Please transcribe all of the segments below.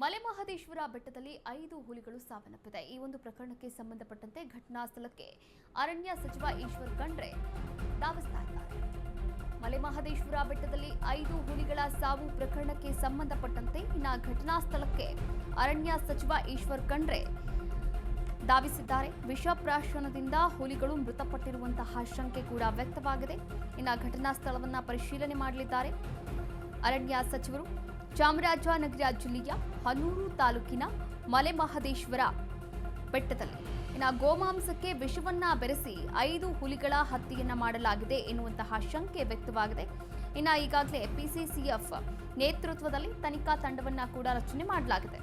ಮಲೆಮಹದೇಶ್ವರ ಬೆಟ್ಟದಲ್ಲಿ ಐದು ಹುಲಿಗಳು ಸಾವನ್ನಪ್ಪಿದೆ. ಈ ಒಂದು ಪ್ರಕರಣಕ್ಕೆ ಸಂಬಂಧಪಟ್ಟಂತೆ ಘಟನಾ ಸ್ಥಳಕ್ಕೆ ಅರಣ್ಯ ಸಚಿವ ಈಶ್ವರ್ ಖಂಡ್ರೆ ಧಾವಿಸ್ತಾ ಇದ್ದಾರೆ. ಮಲೆಮಹದೇಶ್ವರ ಬೆಟ್ಟದಲ್ಲಿ ಐದು ಹುಲಿಗಳ ಸಾವು ಪ್ರಕರಣಕ್ಕೆ ಸಂಬಂಧಪಟ್ಟಂತೆ ಇನ್ನ ಘಟನಾ ಸ್ಥಳಕ್ಕೆ ಅರಣ್ಯ ಸಚಿವ ಈಶ್ವರ್ ಖಂಡ್ರೆ ಧಾವಿಸಿದ್ದಾರೆ. ವಿಷಪ್ರಾಶನದಿಂದ ಹುಲಿಗಳು ಮೃತಪಟ್ಟಿರುವಂತಹ ಶಂಕೆ ಕೂಡ ವ್ಯಕ್ತವಾಗಿದೆ. ಇನ್ನು ಘಟನಾ ಸ್ಥಳವನ್ನ ಪರಿಶೀಲನೆ ಮಾಡಲಿದ್ದಾರೆ. ಅರಣ್ಯ ಸಚಿವರು ಚಾಮರಾಜನಗರ ಜಿಲ್ಲೆಯ ಹನೂರು ತಾಲೂಕಿನ ಮಲೆಮಹದೇಶ್ವರ ಬೆಟ್ಟದಲ್ಲಿ. ಇನ್ನು ಗೋಮಾಂಸಕ್ಕೆ ವಿಷವನ್ನ ಬೆರೆಸಿ ಐದು ಹುಲಿಗಳ ಹತ್ಯೆಯನ್ನ ಮಾಡಲಾಗಿದೆ ಎನ್ನುವಂತಹ ಶಂಕೆ ವ್ಯಕ್ತವಾಗಿದೆ. ಇನ್ನು ಈಗಾಗಲೇ ಪಿಸಿಸಿಎಫ್ ನೇತೃತ್ವದಲ್ಲಿ ತನಿಖಾ ತಂಡವನ್ನ ಕೂಡ ರಚನೆ ಮಾಡಲಾಗಿದೆ.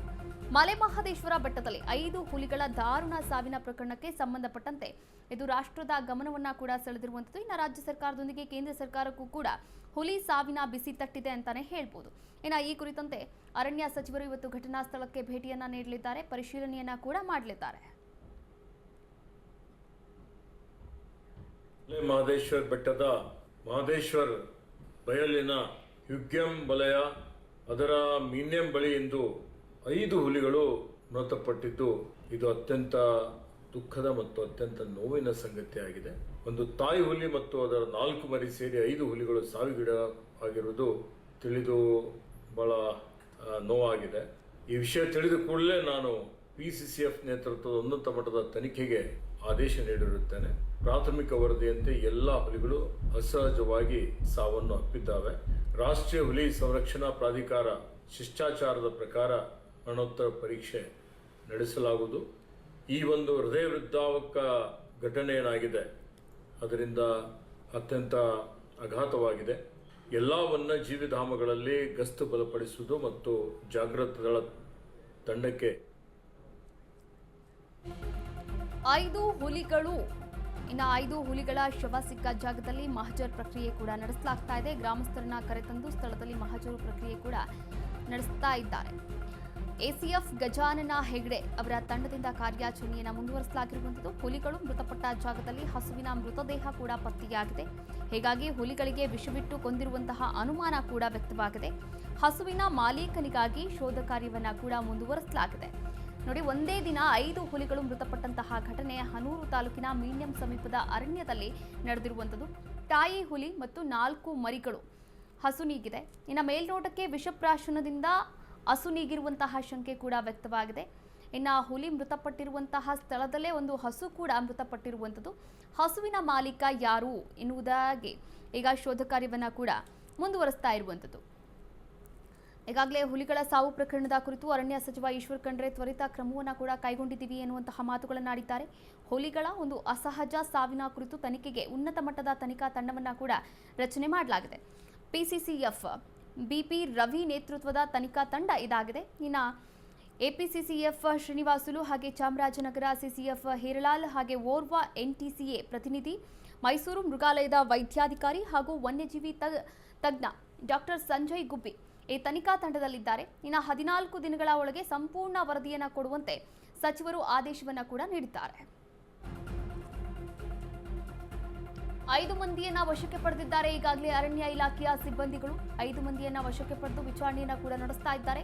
ಮಲೆಮಹದೇಶ್ವರ ಬೆಟ್ಟದಲ್ಲಿ ಐದು ಹುಲಿಗಳ ದಾರುಣ ಸಾವಿನ ಪ್ರಕರಣಕ್ಕೆ ಸಂಬಂಧಪಟ್ಟಂತೆ ಇದು ರಾಷ್ಟ್ರದ ಗಮನವನ್ನ ಕೂಡ ಸೆಳೆದಿರುವಂಥದ್ದು. ಇನ್ನು ರಾಜ್ಯ ಸರ್ಕಾರದೊಂದಿಗೆ ಕೇಂದ್ರ ಸರ್ಕಾರಕ್ಕೂ ಕೂಡ ಹುಲಿ ಸಾವಿನ ಬಿಸಿ ತಟ್ಟಿದೆ ಅಂತಾನೆ ಹೇಳ್ಬೋದು. ಇನ್ನು ಈ ಕುರಿತಂತೆ ಅರಣ್ಯ ಸಚಿವರು ಇವತ್ತು ಘಟನಾ ಸ್ಥಳಕ್ಕೆ ಭೇಟಿಯನ್ನ ನೀಡಲಿದ್ದಾರೆ. ಪರಿಶೀಲನೆಯನ್ನ ಕೂಡ ಮಾಡಲಿದ್ದಾರೆ. ಮಲೆ ಮಹದೇಶ್ವರ್ ಬೆಟ್ಟದ ಮಹದೇಶ್ವರ್ ಬಯಲಿನ ಯುಗ್ಯಂ ವಲಯ ಅದರ ಮೀನ್ಯಂ ಬಳಿ ಇಂದು ಐದು ಹುಲಿಗಳು ಮೃತಪಟ್ಟಿದ್ದು, ಇದು ಅತ್ಯಂತ ದುಃಖದ ಮತ್ತು ಅತ್ಯಂತ ನೋವಿನ ಸಂಗತಿಯಾಗಿದೆ ಒಂದು ತಾಯಿ ಹುಲಿ ಮತ್ತು ಅದರ ನಾಲ್ಕು ಮರಿ ಸೇರಿ ಐದು ಹುಲಿಗಳು ಸಾವಿಗಿಡ ಆಗಿರುವುದು ತಿಳಿದು ಬಹಳ ನೋವಾಗಿದೆ. ಈ ವಿಷಯ ತಿಳಿದ ಕೂಡಲೇ ನಾನು ಪಿ ಸಿ ಸಿ ಎಫ್ ನೇತೃತ್ವದ ಉನ್ನತ ಮಟ್ಟದ ತನಿಖೆಗೆ ಆದೇಶ ನೀಡಿರುತ್ತೇನೆ. ಪ್ರಾಥಮಿಕ ವರದಿಯಂತೆ ಎಲ್ಲ ಹುಲಿಗಳು ಅಸಹಜವಾಗಿ ಸಾವನ್ನು ಅಪ್ಪಿದ್ದಾವೆ. ರಾಷ್ಟ್ರೀಯ ಹುಲಿ ಸಂರಕ್ಷಣಾ ಪ್ರಾಧಿಕಾರ ಶಿಷ್ಟಾಚಾರದ ಪ್ರಕಾರ ಮರಣೋತ್ತರ ಪರೀಕ್ಷೆ ನಡೆಸಲಾಗುವುದು. ಈ ಒಂದು ಹೃದಯ ವೃದ್ಧಾವಕ ಘಟನೆ ಏನಾಗಿದೆ? ಅದರಿಂದ ಅತ್ಯಂತ ಅಘಾತವಾಗಿದೆ ಎಲ್ಲ ವನ್ಯಜೀವಿಧಾಮಗಳಲ್ಲಿ ಗಸ್ತು ಬಲಪಡಿಸುವುದು ಮತ್ತು ಜಾಗೃತ ದಳ ತಂಡಕ್ಕೆ ಐದು ಹುಲಿಗಳು, ಇನ್ನು ಐದು ಹುಲಿಗಳ ಶವ ಸಿಕ್ಕ ಜಾಗದಲ್ಲಿ ಮಹಜರ್ ಪ್ರಕ್ರಿಯೆ ಕೂಡ ನಡೆಸಲಾಗ್ತಾ ಇದೆ. ಗ್ರಾಮಸ್ಥರನ್ನ ಕರೆತಂದು ಸ್ಥಳದಲ್ಲಿ ಮಹಜರು ಪ್ರಕ್ರಿಯೆ ಕೂಡ ನಡೆಸ್ತಾ ಇದ್ದಾರೆ. ಎಸಿಎಫ್ ಗಜಾನನ ಹೆಗ್ಡೆ ಅವರ ತಂಡದಿಂದ ಕಾರ್ಯಾಚರಣೆಯನ್ನು ಮುಂದುವರಿಸಲಾಗಿರುವಂತದ್ದು ಹುಲಿಗಳು ಮೃತಪಟ್ಟ ಜಾಗದಲ್ಲಿ ಹಸುವಿನ ಮೃತದೇಹ ಕೂಡ ಪತ್ತೆಯಾಗಿದೆ. ಹೀಗಾಗಿ ಹುಲಿಗಳಿಗೆ ವಿಷವಿಟ್ಟು ಕೊಂದಿರುವಂತಹ ಅನುಮಾನ ಕೂಡ ವ್ಯಕ್ತವಾಗಿದೆ. ಹಸುವಿನ ಮಾಲೀಕನಿಗಾಗಿ ಶೋಧ ಕಾರ್ಯವನ್ನು ಕೂಡ ಮುಂದುವರಿಸಲಾಗಿದೆ. ನೋಡಿ, ಒಂದೇ ದಿನ ಐದು ಹುಲಿಗಳು ಮೃತಪಟ್ಟಂತಹ ಘಟನೆ ಹನೂರು ತಾಲೂಕಿನ ಮೀನ್ಯಂ ಸಮೀಪದ ಅರಣ್ಯದಲ್ಲಿ ನಡೆದಿರುವಂಥದ್ದು. ತಾಯಿ ಹುಲಿ ಮತ್ತು ನಾಲ್ಕು ಮರಿಗಳು ಹಸು ನೀಗಿದೆ. ಇನ್ನು ಮೇಲ್ನೋಟಕ್ಕೆ ವಿಷಪ್ರಾಶನದಿಂದ ಹಸು ನೀಗಿರುವಂತಹ ಶಂಕೆ ಕೂಡ ವ್ಯಕ್ತವಾಗಿದೆ. ಇನ್ನು ಹುಲಿ ಮೃತಪಟ್ಟಿರುವಂತಹ ಸ್ಥಳದಲ್ಲೇ ಒಂದು ಹಸು ಕೂಡ ಮೃತಪಟ್ಟಿರುವಂಥದ್ದು. ಹಸುವಿನ ಮಾಲೀಕ ಯಾರು ಎನ್ನುವುದಾಗಿ ಈಗ ಶೋಧ ಕಾರ್ಯವನ್ನು ಕೂಡ ಮುಂದುವರಿಸ್ತಾ ಇರುವಂಥದ್ದು. ಈಗಾಗಲೇ ಹುಲಿಗಳ ಸಾವು ಪ್ರಕರಣದ ಕುರಿತು ಅರಣ್ಯ ಸಚಿವ ಈಶ್ವರ್ ಖಂಡ್ರೆ ತ್ವರಿತ ಕ್ರಮವನ್ನು ಕೂಡ ಕೈಗೊಂಡಿದ್ದೀವಿ ಎನ್ನುವಂತಹ ಮಾತುಗಳನ್ನಾಡಿದ್ದಾರೆ ಹುಲಿಗಳ ಒಂದು ಅಸಹಜ ಸಾವಿನ ಕುರಿತು ತನಿಖೆಗೆ ಉನ್ನತ ಮಟ್ಟದ ತನಿಖಾ ತಂಡವನ್ನು ಕೂಡ ರಚನೆ ಮಾಡಲಾಗಿದೆ. ಪಿಸಿಸಿಎಫ್ ಬಿಪಿ ರವಿ ನೇತೃತ್ವದ ತನಿಖಾ ತಂಡ ಇದಾಗಿದೆ. ಇನ್ನು ಎಪಿಸಿಸಿಎಫ್ ಶ್ರೀನಿವಾಸುಲು ಹಾಗೆ ಚಾಮರಾಜನಗರ ಸಿಸಿಎಫ್ ಹೇರಲಾಲ್ ಹಾಗೆ ಓರ್ವ ಎನ್ಟಿಸಿಎ ಪ್ರತಿನಿಧಿ, ಮೈಸೂರು ಮೃಗಾಲಯದ ವೈದ್ಯಾಧಿಕಾರಿ ಹಾಗೂ ವನ್ಯಜೀವಿ ತಜ್ಞ ಡಾಕ್ಟರ್ ಸಂಜಯ್ ಗುಬ್ಬಿ ಈ ತನಿಖಾ ತಂಡದಲ್ಲಿದ್ದಾರೆ. ಇನ್ನು ಹದಿನಾಲ್ಕು ದಿನಗಳ ಒಳಗೆ ಸಂಪೂರ್ಣ ವರದಿಯನ್ನು ಕೊಡುವಂತೆ ಸಚಿವರು ಆದೇಶವನ್ನು ಕೂಡ ನೀಡಿದ್ದಾರೆ. ಐದು ಮಂದಿಯನ್ನ ವಶಕ್ಕೆ ಪಡೆದಿದ್ದಾರೆ. ಈಗಾಗಲೇ ಅರಣ್ಯ ಇಲಾಖೆಯ ಸಿಬ್ಬಂದಿಗಳು ಐದು ಮಂದಿಯನ್ನ ವಶಕ್ಕೆ ಪಡೆದು ವಿಚಾರಣೆಯನ್ನ ಕೂಡ ನಡೆಸ್ತಾ ಇದ್ದಾರೆ.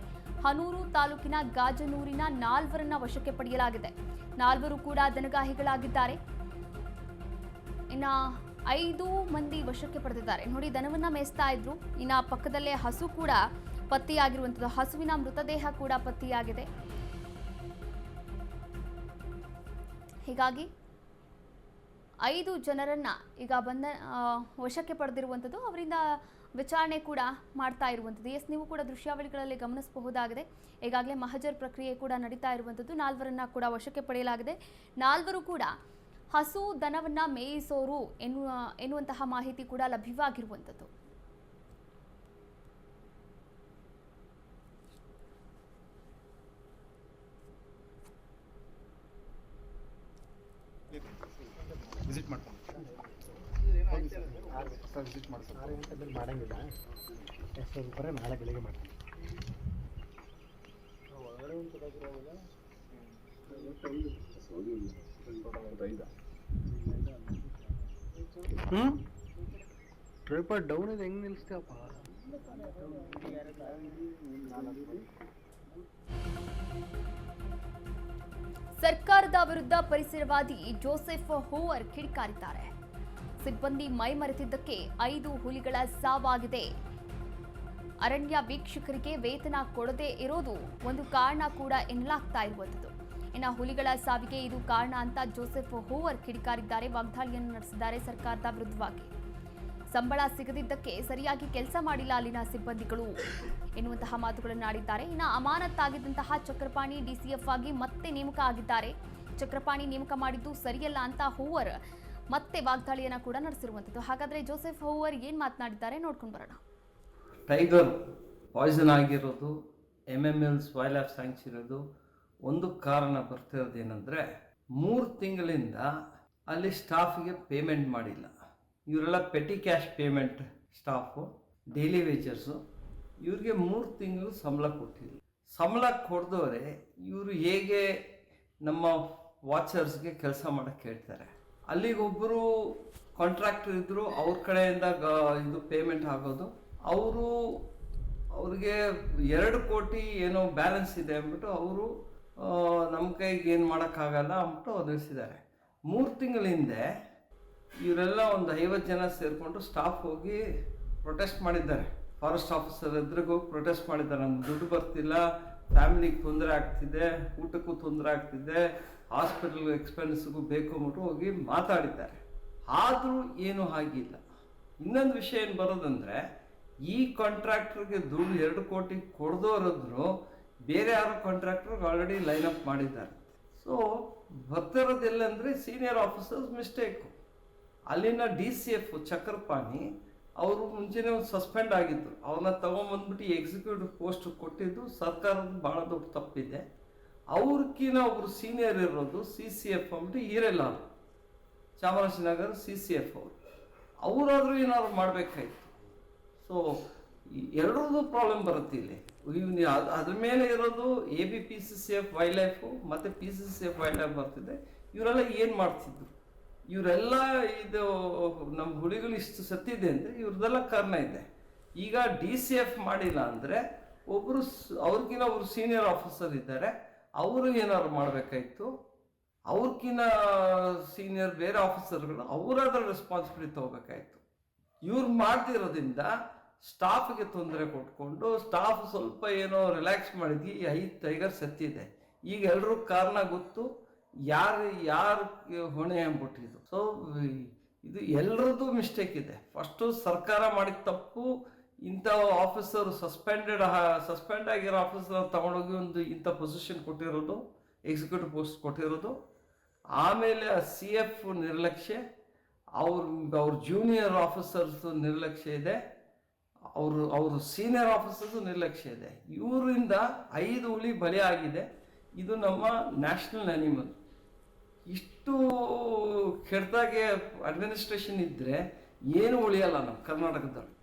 ಹನೂರು ತಾಲೂಕಿನ ಗಾಜನೂರಿನ ನಾಲ್ವರನ್ನ ವಶಕ್ಕೆ ಪಡೆಯಲಾಗಿದೆ. ನಾಲ್ವರು ಕೂಡ ದನಗಾಹಿಗಳಾಗಿದ್ದಾರೆ. ಇನ್ನ ಐದು ಮಂದಿ ವಶಕ್ಕೆ ಪಡೆದಿದ್ದಾರೆ. ನೋಡಿ, ದನವನ್ನ ಮೇಯಿಸ್ತಾ ಇದ್ರು. ಇನ್ನ ಪಕ್ಕದಲ್ಲೇ ಹಸು ಕೂಡ ಪತ್ತೆಯಾಗಿರುವಂಥದ್ದು. ಹಸುವಿನ ಮೃತದೇಹ ಕೂಡ ಪತ್ತೆಯಾಗಿದೆ. ಹೀಗಾಗಿ ಐದು ಜನರನ್ನ ಈಗ ಬಂದ ವಶಕ್ಕೆ ಪಡೆದಿರುವಂಥದ್ದು. ಅವರಿಂದ ವಿಚಾರಣೆ ಕೂಡ ಮಾಡ್ತಾ ಇರುವಂಥದ್ದು. ಎಸ್, ನೀವು ಕೂಡ ದೃಶ್ಯಾವಳಿಗಳಲ್ಲಿ ಗಮನಿಸಬಹುದಾಗಿದೆ. ಈಗಾಗಲೇ ಮಹಜರ್ ಪ್ರಕ್ರಿಯೆ ಕೂಡ ನಡೀತಾ ಇರುವಂಥದ್ದು. ನಾಲ್ವರನ್ನ ಕೂಡ ವಶಕ್ಕೆ ಪಡೆಯಲಾಗಿದೆ. ನಾಲ್ವರು ಕೂಡ ಹಸು ದನವನ್ನ ಮೇಯಿಸೋರು ಎನ್ನುವ, ಎನ್ನುವಂತಹ ಮಾಹಿತಿ ಕೂಡ ಲಭ್ಯವಾಗಿರುವಂಥದ್ದು. ವಿಸಿಟ್ ಮಾಡ್ಕೊಂಡು ಸರ್ ವಿಸಿಟ್ ಮಾಡಿ ಸರ್ ಆರು ಗಂಟೆ ಮೇಲೆ ಮಾಡಂಗಿಲ್ಲ ಎಷ್ಟು ರೂಪಾಯಿ ನಾಳೆ ಬೆಳಿಗ್ಗೆ ಮಾಡ್ತೀನಿ ಹ್ಞೂ ಟ್ರಿಪರ್ ಡೌನ್ ಇದೆ ಹೆಂಗೆ ನಿಲ್ಲಿಸ್ತೀವಪ್ಪ ಸರ್ಕಾರದ ವಿರುದ್ಧ ಪರಿಸರವಾದಿ ಜೋಸೆಫ್ ಹೂವರ್ ಕಿಡಿಕಾರಿದ್ದಾರೆ. ಸಿಬ್ಬಂದಿ ಮೈಮರೆತಿದ್ದಕ್ಕೆ ಐದು ಹುಲಿಗಳ ಸಾವಾಗಿದೆ. ಅರಣ್ಯ ವೀಕ್ಷಕರಿಗೆ ವೇತನ ಕೊಡದೇ ಇರೋದು ಒಂದು ಕಾರಣ ಕೂಡ ಎನ್ನಲಾಗ್ತಾ ಇರುವಂಥದ್ದು. ಇನ್ನು ಹುಲಿಗಳ ಸಾವಿಗೆ ಇದು ಕಾರಣ ಅಂತ ಜೋಸೆಫ್ ಹೂವರ್ ಕಿಡಿಕಾರಿದ್ದಾರೆ. ವಾಗ್ದಾಳಿಯನ್ನು ನಡೆಸಿದ್ದಾರೆ ಸರ್ಕಾರದ ವಿರುದ್ಧವಾಗಿ. ಸಂಬಳ ಸಿಗದಿದ್ದಕ್ಕೆ ಸರಿಯಾಗಿ ಕೆಲಸ ಮಾಡಿಲ್ಲ ಅಲ್ಲಿನ ಸಿಬ್ಬಂದಿಗಳು. ಎನ್ನುವಂತಹ ಮಾತುಗಳನ್ನು ಆಡಿದ್ದಾರೆ. ಇನ್ನು ಅಮಾನತ್ತಾಗಿದ್ದಂತಹ ಚಕ್ರಪಾಣಿ ಡಿಸಿಎಫ್ ಆಗಿ ಮತ್ತೆ ನೇಮಕ ಆಗಿದ್ದಾರೆ. ಚಕ್ರಪಾಣಿ ನೇಮಕ ಮಾಡಿದ್ದು ಸರಿಯಲ್ಲ ಅಂತ ಹೂವರ್ ಮತ್ತೆ ವಾಗ್ದಾಳಿಯನ್ನ ಕೂಡ ನಡೆಸಿರುವಂಥದ್ದು ಹಾಗಾದ್ರೆ ಜೋಸೆಫ್ ಹೂವರ್ ಏನ್ ಮಾತನಾಡಿದ್ದಾರೆ ನೋಡ್ಕೊಂಡು ಬರೋಣ. ಟೈಗರ್ ಪಾಯ್ಸನ್ ಆಗಿರೋದು M M L soil of ಸ್ಯಾಂಕ್ಸ್ ಇರೋದು, ಒಂದು ಕಾರಣ ಬರ್ತಿರೋದೇನೆಂದರೆ ಮೂರು ತಿಂಗಳಿಂದ ಅಲ್ಲಿ ಸ್ಟಾಫಿಗೆ ಪೇಮೆಂಟ್ ಮಾಡಿಲ್ಲ. ಇವರೆಲ್ಲ petty cash payment staff daily wagers ಇವ್ರಿಗೆ ಮೂರು ತಿಂಗಳು ಸಂಬಳ ಕೊಟ್ಟಿಲ್ಲ ಸಂಬಳ ಕೊಡ್ದವ್ರೆ ಇವರು ಹೇಗೆ ನಮ್ಮ ವಾಚರ್ಸ್ಗೆ ಕೆಲಸ ಮಾಡೋಕ್ಕೆ ಹೇಳ್ತಾರೆ. ಅಲ್ಲಿಗೊಬ್ಬರು ಕಾಂಟ್ರಾಕ್ಟರ್ ಇದ್ದರು ಅವ್ರ ಕಡೆಯಿಂದ ಗ- ಇದು ಪೇಮೆಂಟ್ ಆಗೋದು. ಅವರು, ಅವ್ರಿಗೆ ಎರಡು ಕೋಟಿ ಏನೋ ಬ್ಯಾಲೆನ್ಸ್ ಇದೆ ಅಂದ್ಬಿಟ್ಟು ಅವರು ನಮ್ಮ ಕೈಗೆ ಏನು ಮಾಡೋಕ್ಕಾಗಲ್ಲ ಅಂದ್ಬಿಟ್ಟು ಒದಗಿಸಿದ್ದಾರೆ. ಮೂರು ತಿಂಗಳ ಹಿಂದೆ ಇವರೆಲ್ಲ ಒಂದು ಐವತ್ತು ಜನ ಸೇರಿಕೊಂಡು ಸ್ಟಾಫ್ ಹೋಗಿ ಪ್ರೊಟೆಸ್ಟ್ ಮಾಡಿದ್ದಾರೆ. ಫಾರೆಸ್ಟ್ ಆಫೀಸರ್ ಎದುರಿಗೆ ಪ್ರೊಟೆಸ್ಟ್ ಮಾಡಿದ್ದಾರೆ. ನಮ್ಗೆ ದುಡ್ಡು ಬರ್ತಿಲ್ಲ ಫ್ಯಾಮಿಲಿಗೆ ತೊಂದರೆ ಆಗ್ತಿದೆ, ಊಟಕ್ಕೂ ತೊಂದರೆ ಆಗ್ತಿದೆ ಹಾಸ್ಪಿಟಲ್ ಎಕ್ಸ್ಪೆನ್ಸ್ಗೂ ಬೇಕು ಅಂದ್ಬಿಟ್ಟು ಹೋಗಿ ಮಾತಾಡಿದ್ದಾರೆ. ಆದರೂ ಏನೂ ಆಗಿಲ್ಲ. ಇನ್ನೊಂದು ವಿಷಯ ಏನು ಬರೋದಂದರೆ, ಈ ಕಾಂಟ್ರಾಕ್ಟರ್ಗೆ ದುಡ್ಡು ಎರಡು ಕೋಟಿ ಕೊಡ್ದೋರದ್ರು, ಬೇರೆ ಯಾರೋ ಕಾಂಟ್ರಾಕ್ಟ್ರಿಗೆ ಆಲ್ರೆಡಿ ಲೈನ್ ಅಪ್ ಮಾಡಿದ್ದಾರೆ. ಸೊ ಬರ್ತಿರೋದೆಲ್ಲಂದ್ರೆ ಸೀನಿಯರ್ ಆಫೀಸರ್ಸ್ ಮಿಸ್ಟೇಕು ಅಲ್ಲಿನ ಡಿ ಸಿ ಎಫ್ ಚಕ್ರಪಾಣಿ ಅವರು ಮುಂಚೆನೇ ಒಂದು ಸಸ್ಪೆಂಡ್ ಆಗಿದ್ದರು ಅವನ್ನ ತಗೊಂಬಂದ್ಬಿಟ್ಟು ಎಕ್ಸಿಕ್ಯೂಟಿವ್ ಪೋಸ್ಟ್ ಕೊಟ್ಟಿದ್ದು ಸರ್ಕಾರದ ಭಾಳ ದೊಡ್ಡ ತಪ್ಪಿದೆ. ಅವ್ರಕ್ಕಿನ ಒಬ್ರು ಸೀನಿಯರ್ ಇರೋದು ಸಿ ಸಿ ಎಫ್ ಅಂದ್ಬಿಟ್ಟು ಈರೆಲ್ಲ ಚಾಮರಾಜನಗರ ಸಿ ಸಿ ಎಫ್ ಅವರು. ಅವರಾದರೂ ಏನಾದ್ರು ಮಾಡಬೇಕಾಯ್ತು. ಸೊ ಎರಡರದ್ದು ಪ್ರಾಬ್ಲಮ್ ಬರುತ್ತೆ ಇಲ್ಲಿ. ಅದ್ರ ಮೇಲೆ ಇರೋದು A B P C C F wildlife ಮತ್ತು P C C F wildlife ಬರ್ತಿದೆ. ಇವರೆಲ್ಲ ಏನು ಮಾಡ್ತಿದ್ರು? ಇವರೆಲ್ಲ ಇದು ನಮ್ಮ ಹುಲಿಗಳು ಇಷ್ಟು ಸತ್ತಿದೆ ಅಂದರೆ ಇವ್ರದ್ದೆಲ್ಲ ಕಾರಣ ಇದೆ. ಈಗ ಡಿ ಸಿ ಎಫ್ ಮಾಡಿಲ್ಲ ಅಂದರೆ ಒಬ್ಬರು ಅವ್ರಿಗಿನ ಒಬ್ರು ಸೀನಿಯರ್ ಆಫೀಸರ್ ಇದ್ದಾರೆ. ಅವರು ಏನಾದ್ರು ಮಾಡಬೇಕಾಯ್ತು? ಅವ್ರಿಗಿನ ಸೀನಿಯರ್ ಬೇರೆ ಆಫೀಸರ್ಗಳು ಅವರಾದ್ರೂ ರೆಸ್ಪಾನ್ಸಿಬಿಲಿಟಿ ತೊಗೋಬೇಕಾಯ್ತು. ಇವ್ರು ಮಾಡ್ತಿರೋದ್ರಿಂದ ಸ್ಟಾಫ್ಗೆ ತೊಂದರೆ ಕೊಟ್ಕೊಂಡು ಸ್ಟಾಫ್ ಸ್ವಲ್ಪ ಏನೋ ರಿಲ್ಯಾಕ್ಸ್ ಮಾಡಿದ್ವಿ ಐದು ಟೈಗರ್ ಸತ್ತಿದೆ. ಈಗ ಎಲ್ಲರೂ ಕಾರಣ ಗೊತ್ತು. ಯಾರು ಯಾರು ಹೊಣೆ ಅಂದ್ಬಿಟ್ಟಿದ್ದು? ಸೊ ಇದು ಎಲ್ಲರದ್ದು ಮಿಸ್ಟೇಕ್ ಇದೆ. ಫಸ್ಟು ಸರ್ಕಾರ ಮಾಡಿದ ತಪ್ಪು, ಇಂಥ ಆಫೀಸರ್ ಸಸ್ಪೆಂಡೆಡ್ ಸಸ್ಪೆಂಡ್ ಆಗಿರೋ ಆಫೀಸರ್ ತಗೊಂಡೋಗಿ ಒಂದು ಇಂಥ ಪೊಸಿಷನ್ ಕೊಟ್ಟಿರೋದು ಎಕ್ಸಿಕ್ಯೂಟಿವ್ ಪೋಸ್ಟ್ ಕೊಟ್ಟಿರೋದು. ಆಮೇಲೆ ಸಿ ಎಫ್ ನಿರ್ಲಕ್ಷ್ಯ, ಅವ್ರ ಅವ್ರ ಜೂನಿಯರ್ ಆಫೀಸರ್ಸ್ ನಿರ್ಲಕ್ಷ್ಯ ಇದೆ. ಅವರು ಅವರು ಸೀನಿಯರ್ ಆಫೀಸರ್ಸ್ ನಿರ್ಲಕ್ಷ್ಯ ಇದೆ. ಇವರಿಂದ ಐದು ಹುಲಿ ಬಲಿ ಆಗಿದೆ. ಇದು ನಮ್ಮ ನ್ಯಾಷನಲ್ ಅನಿಮಲ್ ಇಷ್ಟು ಕೆಟ್ಟದಾಗೆ ಅಡ್ಮಿನಿಸ್ಟ್ರೇಷನ್ ಇದ್ದರೆ ಏನು ಉಳಿಯಲ್ಲ ನಮ್ಮ ಕರ್ನಾಟಕದಲ್ಲಿ